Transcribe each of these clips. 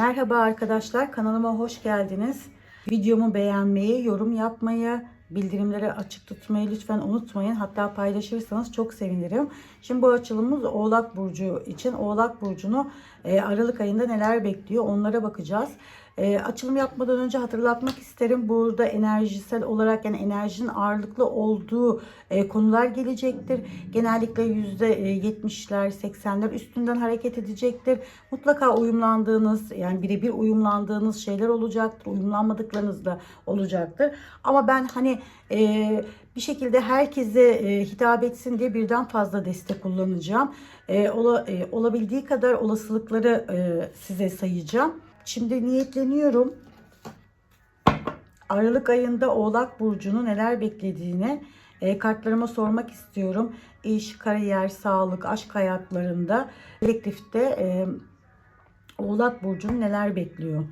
Merhaba arkadaşlar, kanalıma hoş geldiniz. Videomu beğenmeyi, yorum yapmayı, bildirimleri açık tutmayı lütfen unutmayın. Hatta paylaşırsanız çok sevinirim. Şimdi bu açılımımız Oğlak Burcu için. Oğlak Burcu'nu e, Aralık ayında neler bekliyor onlara bakacağız. E, açılım yapmadan önce hatırlatmak isterim. Burada enerjisel olarak yani enerjinin ağırlıklı olduğu e, konular gelecektir. Genellikle %70'ler, 80'ler üstünden hareket edecektir. Mutlaka uyumlandığınız yani birebir uyumlandığınız şeyler olacaktır. Uyumlanmadıklarınız da olacaktır. Ama ben hani e, bir şekilde herkese e, hitap etsin diye birden fazla destek kullanacağım. E, ola, e, olabildiği kadar olasılıkları e, size sayacağım. Şimdi niyetleniyorum. Aralık ayında Oğlak Burcu'nu neler beklediğini e, kartlarıma sormak istiyorum. İş, kariyer, sağlık, aşk hayatlarında kolektifte e, Oğlak Burcu'nu neler bekliyor?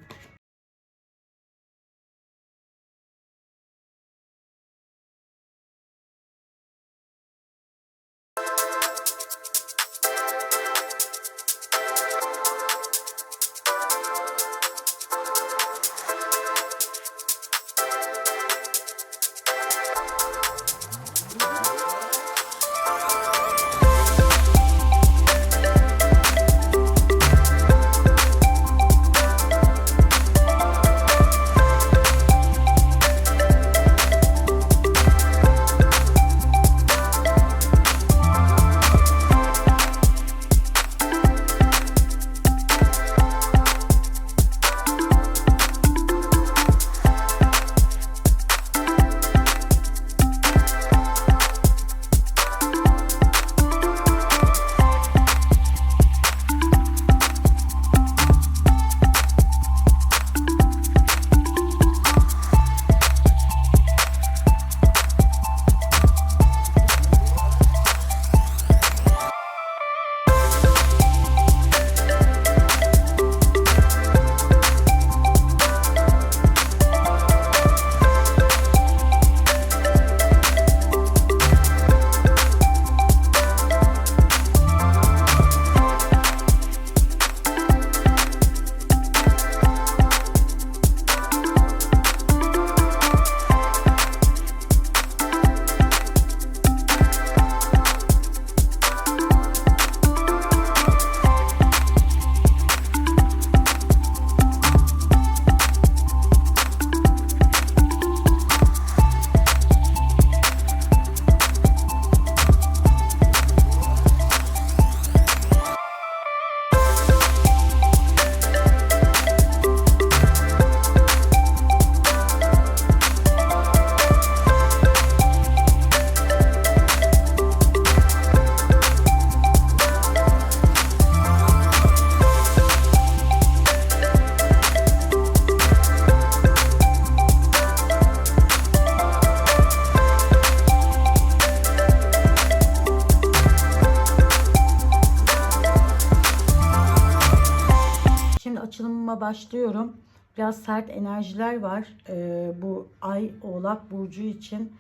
Başlıyorum. Biraz sert enerjiler var ee, bu ay oğlak burcu için.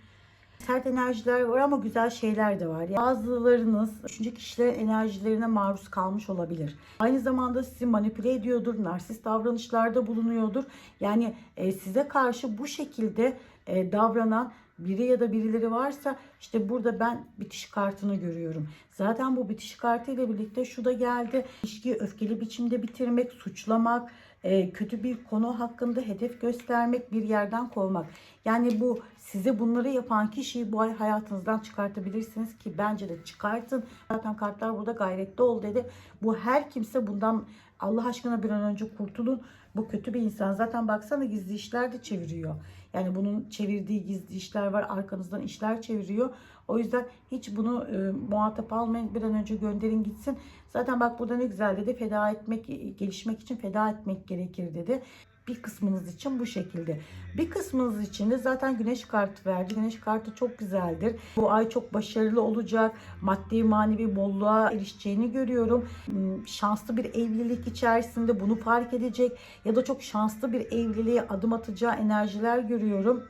Sert enerjiler var ama güzel şeyler de var. Yani bazılarınız üçüncü kişilerin enerjilerine maruz kalmış olabilir. Aynı zamanda sizi manipüle ediyordur, narsist davranışlarda bulunuyordur. Yani e, size karşı bu şekilde e, davranan biri ya da birileri varsa işte burada ben bitiş kartını görüyorum. Zaten bu bitiş kartı ile birlikte şu da geldi. İlişkiyi öfkeli biçimde bitirmek, suçlamak, e, kötü bir konu hakkında hedef göstermek, bir yerden kovmak. Yani bu size bunları yapan kişiyi bu ay hayatınızdan çıkartabilirsiniz ki bence de çıkartın. Zaten kartlar burada gayretli ol dedi. Bu her kimse bundan Allah aşkına bir an önce kurtulun. Bu kötü bir insan. Zaten baksana gizli işler de çeviriyor. Yani bunun çevirdiği gizli işler var. Arkanızdan işler çeviriyor. O yüzden hiç bunu e, muhatap almayın. Bir an önce gönderin gitsin. Zaten bak burada ne güzel dedi. Feda etmek, gelişmek için feda etmek gerekir dedi. Bir kısmınız için bu şekilde. Bir kısmınız için de zaten güneş kartı verdi. Güneş kartı çok güzeldir. Bu ay çok başarılı olacak. Maddi manevi bolluğa erişeceğini görüyorum. Hmm, Şanslı bir evlilik içerisinde bunu fark edecek ya da çok şanslı bir evliliğe adım atacağı enerjiler görüyorum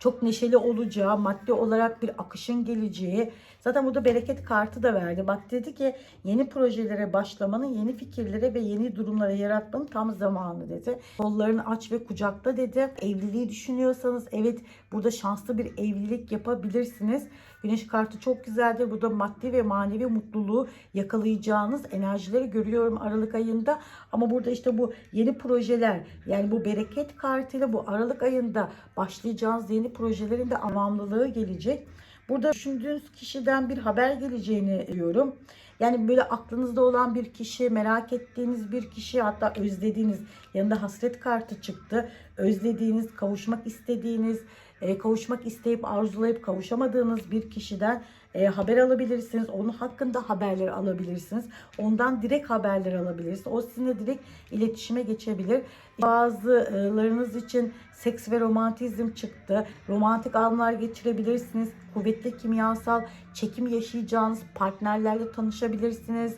çok neşeli olacağı, maddi olarak bir akışın geleceği, Zaten burada bereket kartı da verdi. Bak dedi ki yeni projelere başlamanın, yeni fikirlere ve yeni durumlara yaratmanın tam zamanı dedi. Kollarını aç ve kucakta dedi. Evliliği düşünüyorsanız evet burada şanslı bir evlilik yapabilirsiniz. Güneş kartı çok güzeldir. Burada maddi ve manevi mutluluğu yakalayacağınız enerjileri görüyorum Aralık ayında. Ama burada işte bu yeni projeler yani bu bereket kartıyla bu Aralık ayında başlayacağınız yeni projelerin de anlamlılığı gelecek. Burada düşündüğünüz kişiden bir haber geleceğini diyorum. Yani böyle aklınızda olan bir kişi, merak ettiğiniz bir kişi, hatta özlediğiniz, yanında hasret kartı çıktı. Özlediğiniz, kavuşmak istediğiniz, e, kavuşmak isteyip arzulayıp kavuşamadığınız bir kişiden e, haber alabilirsiniz. Onun hakkında haberler alabilirsiniz. Ondan direkt haberler alabilirsiniz. O sizinle direkt iletişime geçebilir. Bazılarınız için seks ve romantizm çıktı. Romantik anlar geçirebilirsiniz. Kuvvetli kimyasal çekim yaşayacağınız partnerlerle tanışabilirsiniz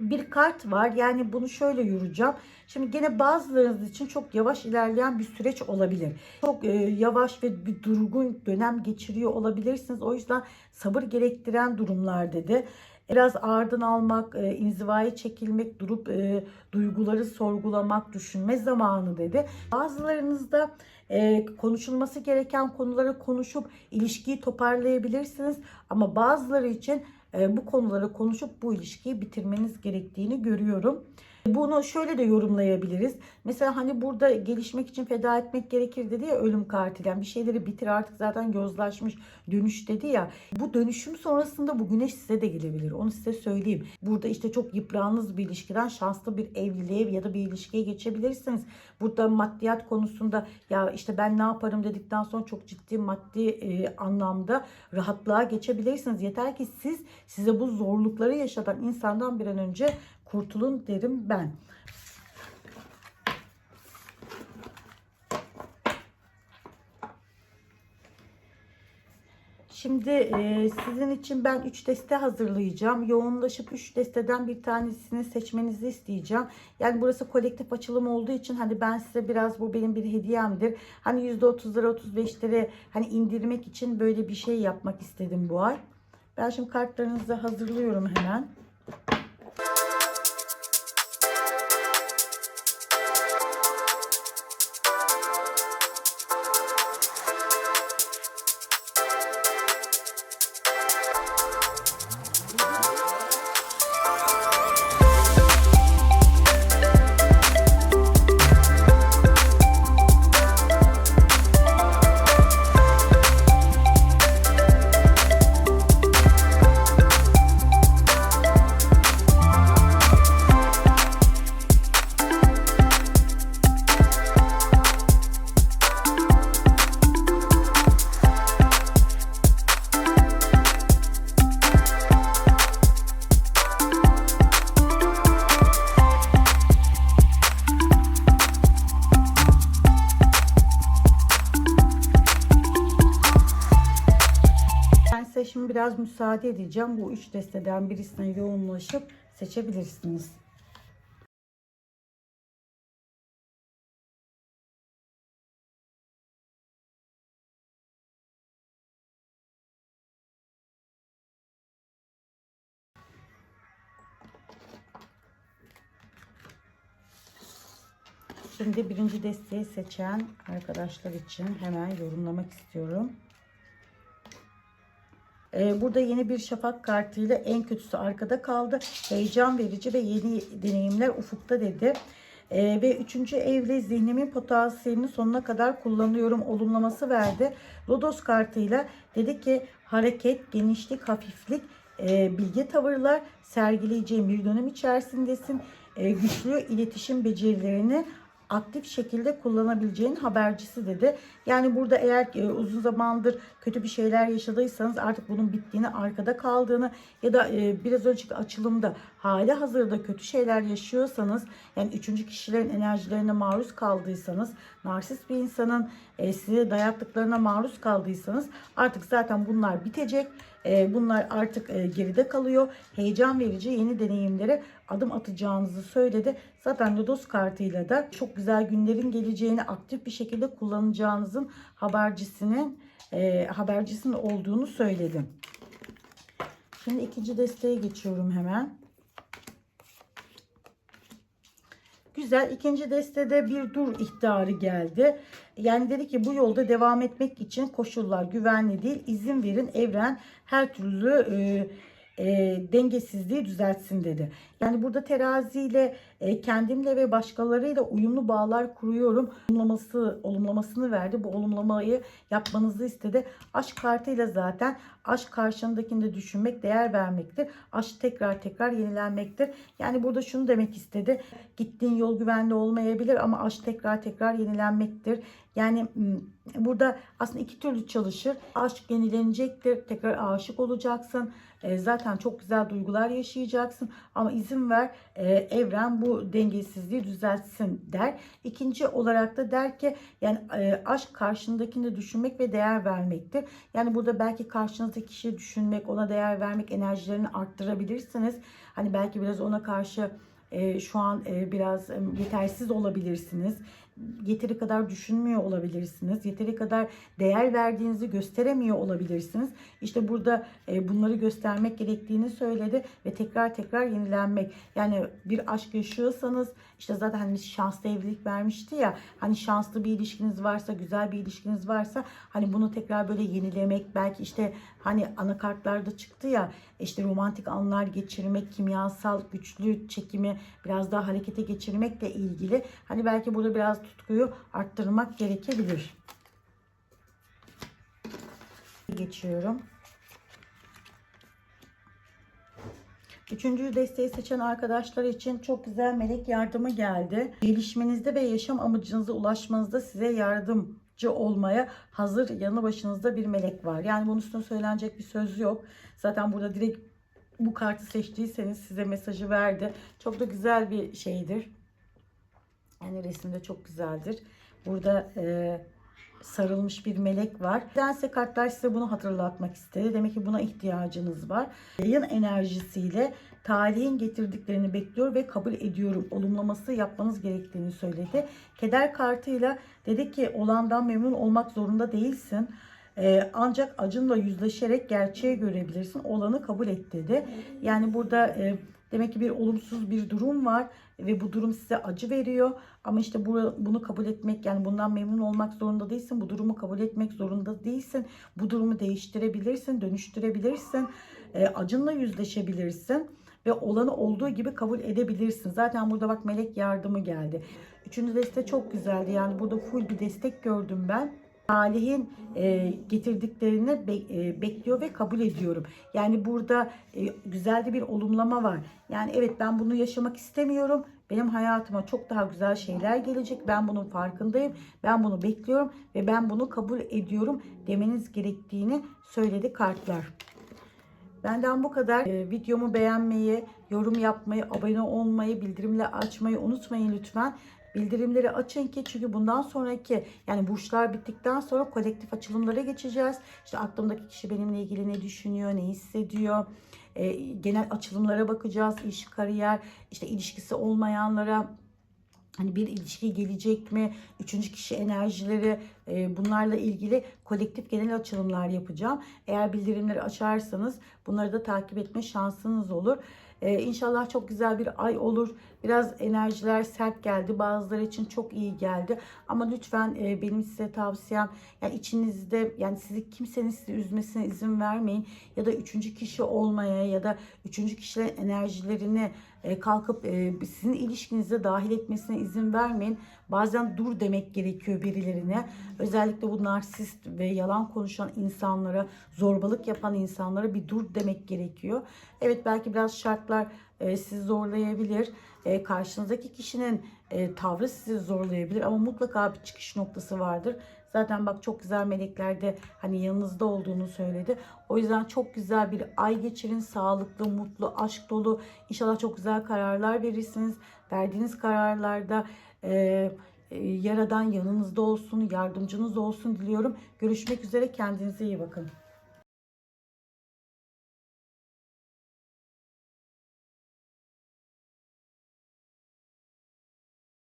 bir kart var. Yani bunu şöyle yürüyeceğim. Şimdi gene bazılarınız için çok yavaş ilerleyen bir süreç olabilir. Çok e, yavaş ve bir durgun dönem geçiriyor olabilirsiniz. O yüzden sabır gerektiren durumlar dedi. Biraz ağırdan almak, e, inzivaya çekilmek, durup e, duyguları sorgulamak, düşünme zamanı dedi. Bazılarınızda e, konuşulması gereken konuları konuşup ilişkiyi toparlayabilirsiniz. Ama bazıları için bu konuları konuşup bu ilişkiyi bitirmeniz gerektiğini görüyorum. Bunu şöyle de yorumlayabiliriz. Mesela hani burada gelişmek için feda etmek gerekir dedi ya ölüm kartıyla. Bir şeyleri bitir artık zaten yozlaşmış dönüş dedi ya. Bu dönüşüm sonrasında bu güneş size de gelebilir. Onu size söyleyeyim. Burada işte çok yıprağınız bir ilişkiden şanslı bir evliliğe ya da bir ilişkiye geçebilirsiniz. Burada maddiyat konusunda ya işte ben ne yaparım dedikten sonra çok ciddi maddi e, anlamda rahatlığa geçebilirsiniz. Yeter ki siz size bu zorlukları yaşatan insandan bir an önce kurtulun derim ben. Şimdi e, sizin için ben 3 deste hazırlayacağım. Yoğunlaşıp 3 desteden bir tanesini seçmenizi isteyeceğim. Yani burası kolektif açılım olduğu için hani ben size biraz bu benim bir hediyemdir. Hani %30'lara 35'lere hani indirmek için böyle bir şey yapmak istedim bu ay. Ben şimdi kartlarınızı hazırlıyorum hemen. Şimdi biraz müsaade edeceğim. Bu üç desteden birisine yoğunlaşıp seçebilirsiniz. Şimdi birinci desteği seçen arkadaşlar için hemen yorumlamak istiyorum. Ee, burada yeni bir şafak kartıyla en kötüsü arkada kaldı. Heyecan verici ve yeni deneyimler ufukta dedi. Ee, ve üçüncü evle zihnimin potansiyelini sonuna kadar kullanıyorum olumlaması verdi. Lodos kartıyla dedi ki hareket, genişlik, hafiflik, e, bilge tavırlar sergileyeceğim bir dönem içerisindesin. E, güçlü iletişim becerilerini aktif şekilde kullanabileceğin habercisi dedi. Yani burada eğer e, uzun zamandır kötü bir şeyler yaşadıysanız artık bunun bittiğini, arkada kaldığını ya da e, biraz önceki açılımda hali hazırda kötü şeyler yaşıyorsanız yani üçüncü kişilerin enerjilerine maruz kaldıysanız, narsist bir insanın e, size dayattıklarına maruz kaldıysanız artık zaten bunlar bitecek. E, bunlar artık e, geride kalıyor. Heyecan verici yeni deneyimlere adım atacağınızı söyledi. Zaten Lodos kartıyla da çok güzel günlerin geleceğini aktif bir şekilde kullanacağınızın habercisinin e, habercisinin olduğunu söyledim. Şimdi ikinci desteğe geçiyorum hemen. Güzel. İkinci destede bir dur ihtarı geldi. Yani dedi ki bu yolda devam etmek için koşullar güvenli değil. İzin verin evren her türlü e, e, dengesizliği düzeltsin dedi. Yani burada teraziyle e, kendimle ve başkalarıyla uyumlu bağlar kuruyorum. Olumlaması, olumlamasını verdi. Bu olumlamayı yapmanızı istedi. Aşk kartıyla zaten aşk karşındakini düşünmek, değer vermektir. Aşk tekrar tekrar yenilenmektir. Yani burada şunu demek istedi. Gittiğin yol güvenli olmayabilir ama aşk tekrar tekrar yenilenmektir. Yani burada aslında iki türlü çalışır. Aşk yenilenecektir. Tekrar aşık olacaksın. E, zaten çok güzel duygular yaşayacaksın. Ama izin ver e, evren bu dengesizliği düzeltsin der. İkinci olarak da der ki yani e, aşk karşındakini düşünmek ve değer vermektir. Yani burada belki karşınızdaki kişiyi düşünmek, ona değer vermek enerjilerini arttırabilirsiniz. Hani belki biraz ona karşı e, şu an e, biraz e, yetersiz olabilirsiniz. Yeteri kadar düşünmüyor olabilirsiniz. Yeteri kadar değer verdiğinizi gösteremiyor olabilirsiniz. İşte burada e, bunları göstermek gerektiğini söyledi ve tekrar tekrar yenilenmek. Yani bir aşk yaşıyorsanız işte zaten hani şanslı evlilik vermişti ya. Hani şanslı bir ilişkiniz varsa, güzel bir ilişkiniz varsa hani bunu tekrar böyle yenilemek belki işte hani anakartlarda çıktı ya işte romantik anlar geçirmek, kimyasal güçlü çekimi biraz daha harekete geçirmekle ilgili. Hani belki burada biraz tutkuyu arttırmak gerekebilir. Geçiyorum. Üçüncü desteği seçen arkadaşlar için çok güzel melek yardımı geldi. Gelişmenizde ve yaşam amacınıza ulaşmanızda size yardımcı olmaya hazır yanı başınızda bir melek var. Yani bunun üstüne söylenecek bir söz yok. Zaten burada direkt bu kartı seçtiyseniz size mesajı verdi. Çok da güzel bir şeydir. Yani resimde çok güzeldir. Burada e, sarılmış bir melek var. Nedense kartlar size bunu hatırlatmak istedi. Demek ki buna ihtiyacınız var. Yayın enerjisiyle tarihin getirdiklerini bekliyor ve kabul ediyorum. Olumlaması yapmanız gerektiğini söyledi. Keder kartıyla dedi ki olandan memnun olmak zorunda değilsin. Ee, ancak acınla yüzleşerek gerçeği görebilirsin. Olanı kabul et dedi. Yani burada e, demek ki bir olumsuz bir durum var ve bu durum size acı veriyor. Ama işte bu, bunu kabul etmek yani bundan memnun olmak zorunda değilsin. Bu durumu kabul etmek zorunda değilsin. Bu durumu değiştirebilirsin, dönüştürebilirsin. E, acınla yüzleşebilirsin ve olanı olduğu gibi kabul edebilirsin. Zaten burada bak melek yardımı geldi. Üçüncü deste çok güzeldi. Yani burada full bir destek gördüm ben. Salih'in e, getirdiklerini be, e, bekliyor ve kabul ediyorum. Yani burada e, güzel de bir olumlama var. Yani evet ben bunu yaşamak istemiyorum. Benim hayatıma çok daha güzel şeyler gelecek. Ben bunun farkındayım. Ben bunu bekliyorum ve ben bunu kabul ediyorum demeniz gerektiğini söyledi kartlar. Benden bu kadar. Ee, videomu beğenmeyi, yorum yapmayı, abone olmayı, bildirimleri açmayı unutmayın lütfen. Bildirimleri açın ki çünkü bundan sonraki yani burçlar bittikten sonra kolektif açılımlara geçeceğiz. İşte aklımdaki kişi benimle ilgili ne düşünüyor, ne hissediyor. Ee, genel açılımlara bakacağız. İş, kariyer, işte ilişkisi olmayanlara Hani bir ilişki gelecek mi? Üçüncü kişi enerjileri e, bunlarla ilgili kolektif genel açılımlar yapacağım. Eğer bildirimleri açarsanız bunları da takip etme şansınız olur. Ee, inşallah çok güzel bir ay olur. Biraz enerjiler sert geldi. Bazıları için çok iyi geldi. Ama lütfen e, benim size tavsiyem yani içinizde yani sizi kimsenin sizi üzmesine izin vermeyin. Ya da üçüncü kişi olmaya ya da üçüncü kişilerin enerjilerini e, kalkıp e, sizin ilişkinize dahil etmesine izin vermeyin. Bazen dur demek gerekiyor birilerine. Özellikle bu narsist ve yalan konuşan insanlara, zorbalık yapan insanlara bir dur demek gerekiyor. Evet belki biraz şartlar e, sizi zorlayabilir. E, karşınızdaki kişinin e, tavrı sizi zorlayabilir ama mutlaka bir çıkış noktası vardır. Zaten bak çok güzel melekler de hani yanınızda olduğunu söyledi. O yüzden çok güzel bir ay geçirin. Sağlıklı, mutlu, aşk dolu. İnşallah çok güzel kararlar verirsiniz. Verdiğiniz kararlarda e, e, yaradan yanınızda olsun, yardımcınız olsun diliyorum. Görüşmek üzere. Kendinize iyi bakın.